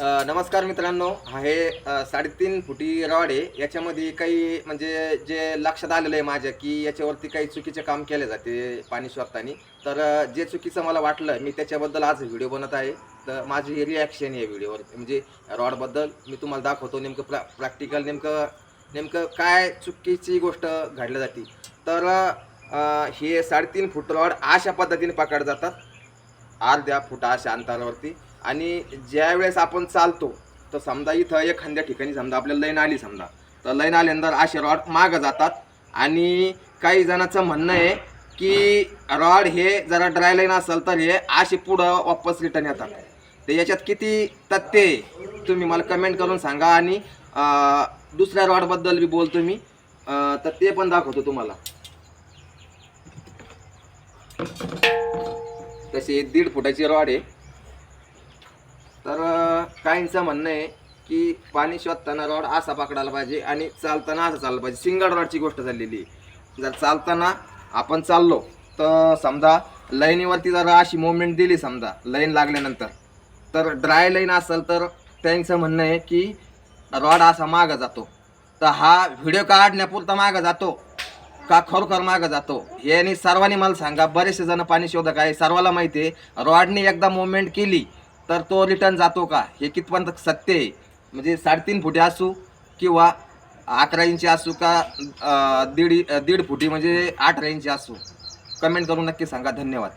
नमस्कार मित्रांनो. आहे हे साडेतीन फुटी रॉड. आहे याच्यामध्ये काही म्हणजे जे लक्षात आलेलं आहे माझ्या की याच्यावरती काही चुकीचे काम केले जाते पाणी शोधताना. तर जे चुकीचं मला वाटलं मी त्याच्याबद्दल आज व्हिडिओ बनत आहे. तर माझी ही रिॲक्शन आहे व्हिडिओवर. म्हणजे रॉडबद्दल मी तुम्हाला दाखवतो नेमकं प्रा प्रॅक्टिकल नेमकं नेमकं काय चुकीची गोष्ट घडली जाते. तर हे साडेतीन फूट रॉड अशा पद्धतीने पकडले जातात. अर्ध्या फुटा अशा अंतरावरती. आणि ज्या वेळेस आपण चालतो तर समजा इथं एखाद्या ठिकाणी समजा आपल्याला लाईन आली समजा तर लईन आल्यानंतर असे रॉड मागं जातात. आणि काही जणांचं म्हणणं आहे की रॉड हे जरा ड्राय लाईन असेल तर हे असे पुढं वापस रिटर्न येतात. तर याच्यात किती तथ्य आहे तुम्ही मला कमेंट करून सांगा आणि दुसऱ्या रॉडबद्दल बी बोलतो मी तर ते पण दाखवतो तुम्हाला. तशी दीड फुटाची रॉड आहे. तर काहींचं म्हणणं आहे की पाणी शोधताना रॉड असा पकडायला पाहिजे आणि चालताना असं चाललं पाहिजे. सिंगल रॉडची गोष्ट झालेली आहे. जर चालताना आपण चाललो तर समजा लाईनीवरती जर अशी मुवमेंट दिली समजा लाईन लागल्यानंतर तर ड्राय लाईन असेल तर त्यांचं म्हणणं आहे की रॉड असा मागं जातो. तर हा व्हिडिओ काढण्यापुरता मागं जातो का खरोखर मागं जातो? याने सर्वांनी मला सांगा बरेचसे जण पाणी शोधक आहे सर्वाला माहिती आहे रॉडने एकदा मुवमेंट केली तर तो रिटर्न जातो का? हे कितपर्यंत सत्य आहे? म्हणजे साडेतीन फुटे असू किंवा अकरा इंची असू का दीड दीड फुटी म्हणजे अठरा इंची असू. कमेंट करून नक्की सांगा. धन्यवाद.